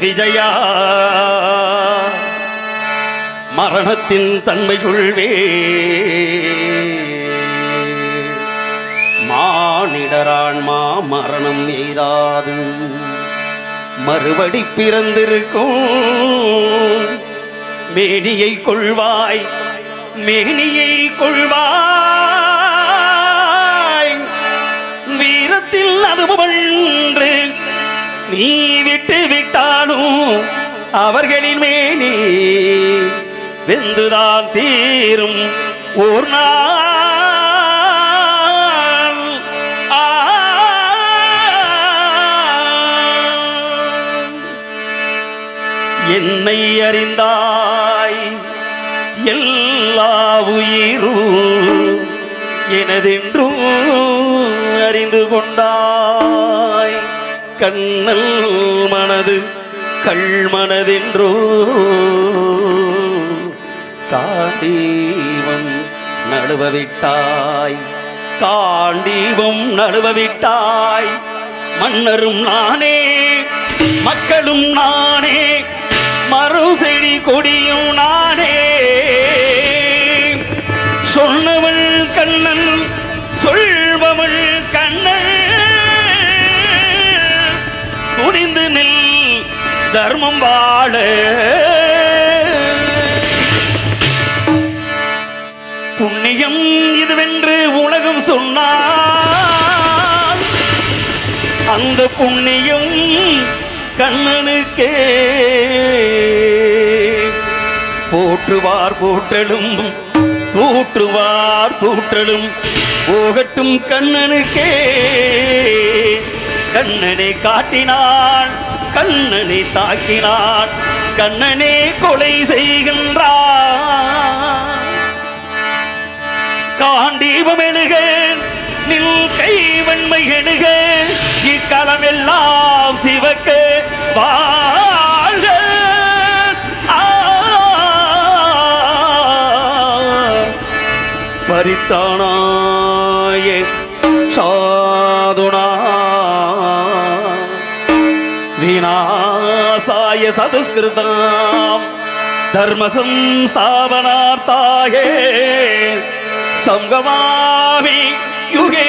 விஜயா. மரணத்தின் தன்மை சொல்வே. மானிடரான்மா மரணம் எய்தாது மறுபடி பிறந்திருக்கும். மேனியை கொள்வாய். மேனியை கொள்வாய். வீரத்தில் அதுபன்று நீ அவர்களின் மேனி வெந்துதான் தீரும் ஒரு நாள். என்னை அறிந்தாய் எல்லா உயிரும் எனதென்றும் அறிந்து கொண்டாய். கண்ணல் மனது கள்மனதென்றோ காண்டீவம் நடுவவிட்டாய் காண்டீவம் நடுவவிட்டாய் மன்னரும் நானே மக்களும் நானே மறு செடி கொடியும் நானே. தர்மம் வாழ. புண்ணியம் இதுவென்று உலகம் சொன்னார் அந்த புண்ணியம் கண்ணனுக்கே. போற்றுவார் போற்றலும் தூற்றுவார் தூற்றலும் போகட்டும் கண்ணனுக்கே. கண்ணனை காட்டினான் கண்ணனை தாக்கினான் கண்ணனே கொலை செய்கின்றான் காண்டீபம் எழுக நில் கைவன்மை எழுக இக்களம் எல்லாம் சிவக்க வாழ்க. ஆ. சதுஷ்கிருதாய சதுஷ்கிருதாம் தர்ம சம்ஸ்தாபனார்த்தாயே சங்கமாமி யுகே.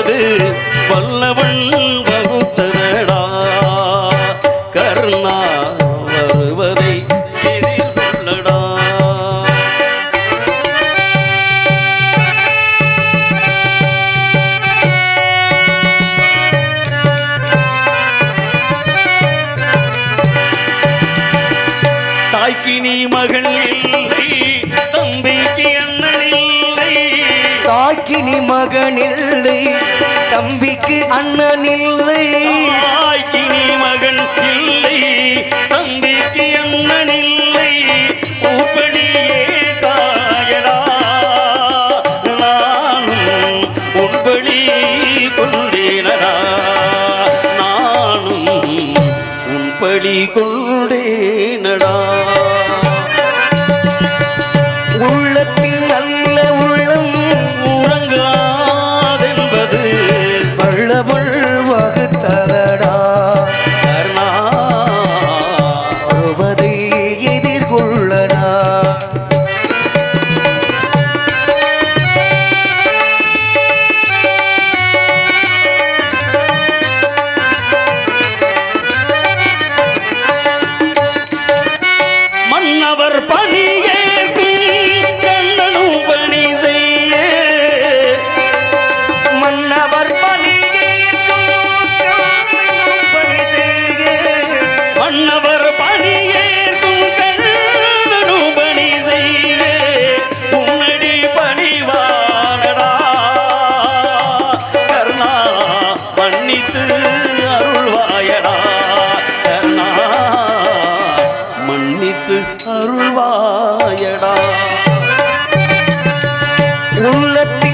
உறங்காதென்பது வல்லவன் வகுத்ததடா கர்ணா வருவதை எதிர்கொள்ளடா தாய்க்கு நீ மகள் இல்லை தாக்கினி மகனில்லை. தம்பிக்கு அண்ணனில்லை. தாய்க்கு நீ மகன் இல்லை. தம்பிக்கு அண்ணன் இல்லை உப்படியே தாயடா. நானும் உன்படி கொண்டேனடா. நானும் உன்படி கொள்ள உள்ளத்தில்